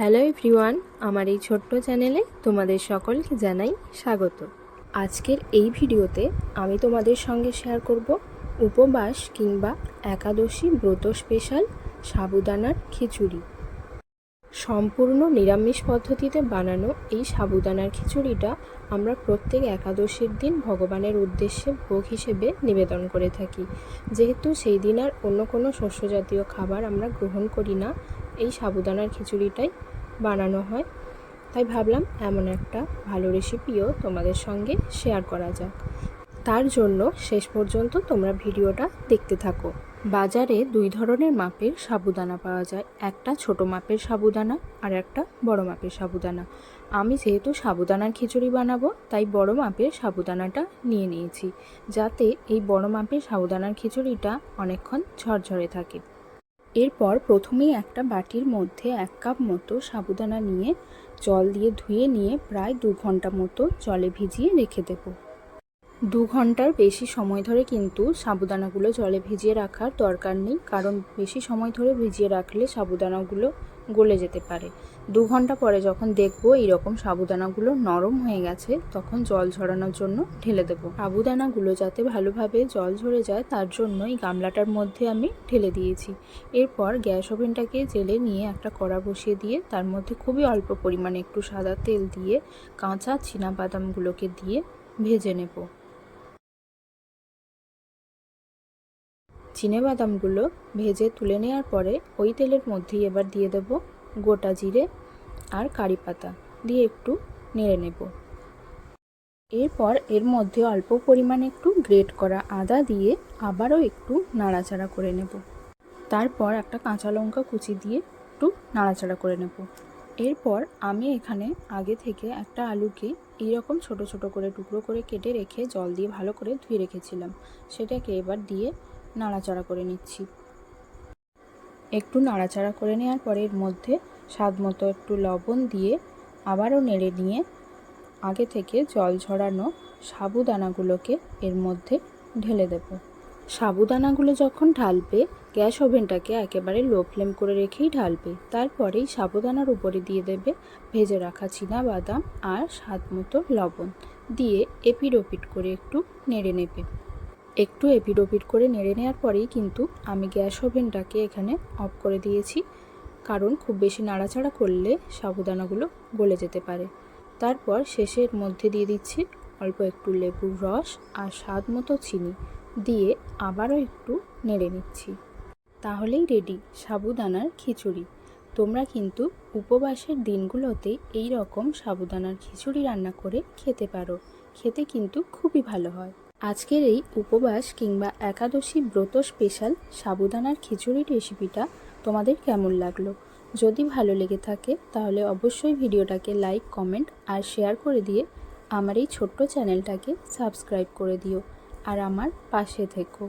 Hello everyone, আমার এই ছোট্ট চ্যানেলে তোমাদের সকলকে জানাই স্বাগত। আজকের এই ভিডিওতে আমি তোমাদের সঙ্গে শেয়ার করব উপবাস কিংবা একাদশী ব্রত স্পেশাল সাবুদানার খিচুড়ি। সম্পূর্ণ নিরামিষ পদ্ধতিতে বানানো এই সাবুদানার খিচুড়িটা আমরা প্রত্যেক একাদশীর দিন ভগবানের উদ্দেশ্যে ভোগ হিসেবে নিবেদন করে থাকি। যেহেতু সেই দিন আর অন্য কোনো শস্য জাতীয় খাবার আমরা গ্রহণ করি না এই সাবুদানার খিচুড়িটাই বানানো হয়। তাই ভাবলাম এমন একটা ভালো রেসিপিও তোমাদের সঙ্গে শেয়ার করা যাক। তার জন্য শেষ পর্যন্ত তোমরা ভিডিওটা দেখতে থাকো। বাজারে দুই ধরনের মাপের সাবুদানা পাওয়া যায়। একটা ছোট মাপের সাবুদানা আর একটা বড় মাপের সাবুদানা। আমি যেহেতু সাবুদানার খিচুড়ি বানাবো, তাই বড় মাপের সাবুদানাটা নিয়ে নিয়েছি। যাতে এই বড় মাপের সাবুদানার খিচুড়িটা অনেকক্ষণ ঝরঝরে থাকে। এরপর প্রথমেই একটা বাটির মধ্যে এক কাপ মতো সাবুদানা নিয়ে জল দিয়ে ধুয়ে নিয়ে প্রায় দু ঘণ্টা মতো জলে ভিজিয়ে রেখে দেব। দু ঘণ্টার বেশি সময় ধরে কিন্তু সাবুদানাগুলো জলে ভিজিয়ে রাখার দরকার নেই, কারণ বেশি সময় ধরে ভিজিয়ে রাখলে সাবুদানাগুলো গলে যেতে পারে। দু ঘণ্টা পরে যখন দেখব এইরকম সাবুদানাগুলো নরম হয়ে গেছে, তখন জল ঝরানোর জন্য ঢেলে দেবো। সাবুদানাগুলো যাতে ভালোভাবে জল ঝরে যায়, তার জন্য এই গামলাটার মধ্যে আমি ঢেলে দিয়েছি। এরপর গ্যাস ওভেনটাকে জেলে নিয়ে একটা কড়া বসিয়ে দিয়ে, তার মধ্যে খুবই অল্প পরিমাণে একটু সাদা তেল দিয়ে কাঁচা বাদামগুলোকে দিয়ে ভেজে নেব। বাদামগুলো ভেজে তুলে নেওয়ার পরে ওই তেলের মধ্যেই এবার দিয়ে দেব গোটা জিরে আর কারি পাতা দিয়ে একটু নেড়ে নেব। এরপর এর মধ্যে অল্প পরিমাণে একটু গ্রেট করা আদা দিয়ে আবারও একটু নাড়াচাড়া করে নেব। তারপর একটা কাঁচা লঙ্কা কুচি দিয়ে একটু নাড়াচাড়া করে নেব। এরপর আমি এখানে আগে থেকে একটা আলুকে এইরকম ছোট ছোট করে টুকরো করে কেটে রেখে জল দিয়ে ভালো করে ধুয়ে রেখেছিলাম। সেটাকে এবার দিয়ে নাড়াচাড়া করে নিচ্ছি। একটু নাড়াচাড়া করে নেওয়ার পরে এর মধ্যে স্বাদ মতো একটু লবণ দিয়ে আবারও নেড়ে নিয়ে আগে থেকে জল ঝরানো সাবুদানাগুলোকে এর মধ্যে ঢেলে দেব। সাবুদানাগুলো যখন ঢালবে, গ্যাস ওভেনটাকে একেবারে লো ফ্লেম করে রেখেই ঢালবে। তারপরেই সাবুদানার উপরে দিয়ে দেবে ভেজে রাখা বাদাম আর স্বাদ মতো লবণ। দিয়ে এপিড ওপিড করে একটু নেড়ে নেবে। একটু এপিড ওপিড করে নেড়ে নেওয়ার পরেই কিন্তু আমি গ্যাস ওভেনটাকে এখানে অফ করে দিয়েছি। কারণ খুব বেশি নাড়াচাড়া করলে সাবুদানাগুলো গলে যেতে পারে। তারপর শেষের মধ্যে দিয়ে দিচ্ছি অল্প একটু লেবুর রস আর স্বাদ মতো চিনি দিয়ে আবারও একটু নেড়ে নিচ্ছি। তাহলেই রেডি সাবুদানার খিচুড়ি। তোমরা কিন্তু উপবাসের দিনগুলোতে এই রকম সাবুদানার খিচুড়ি রান্না করে খেতে পারো। খেতে কিন্তু খুবই ভালো হয়। আজকের এই উপবাস কিংবা একাদশী ব্রত স্পেশাল সাবুদানার খিচুড়ি রেসিপিটা তোমাদের কেমন লাগল? যদি ভালো লেগে থাকে, তাহলে অবশ্যই ভিডিওটাকে লাইক কমেন্ট আর শেয়ার করে দিয়ে আমার এই ছোট্ট চ্যানেলটাকে সাবস্ক্রাইব করে দিও। আর আমার পাশে থেকো।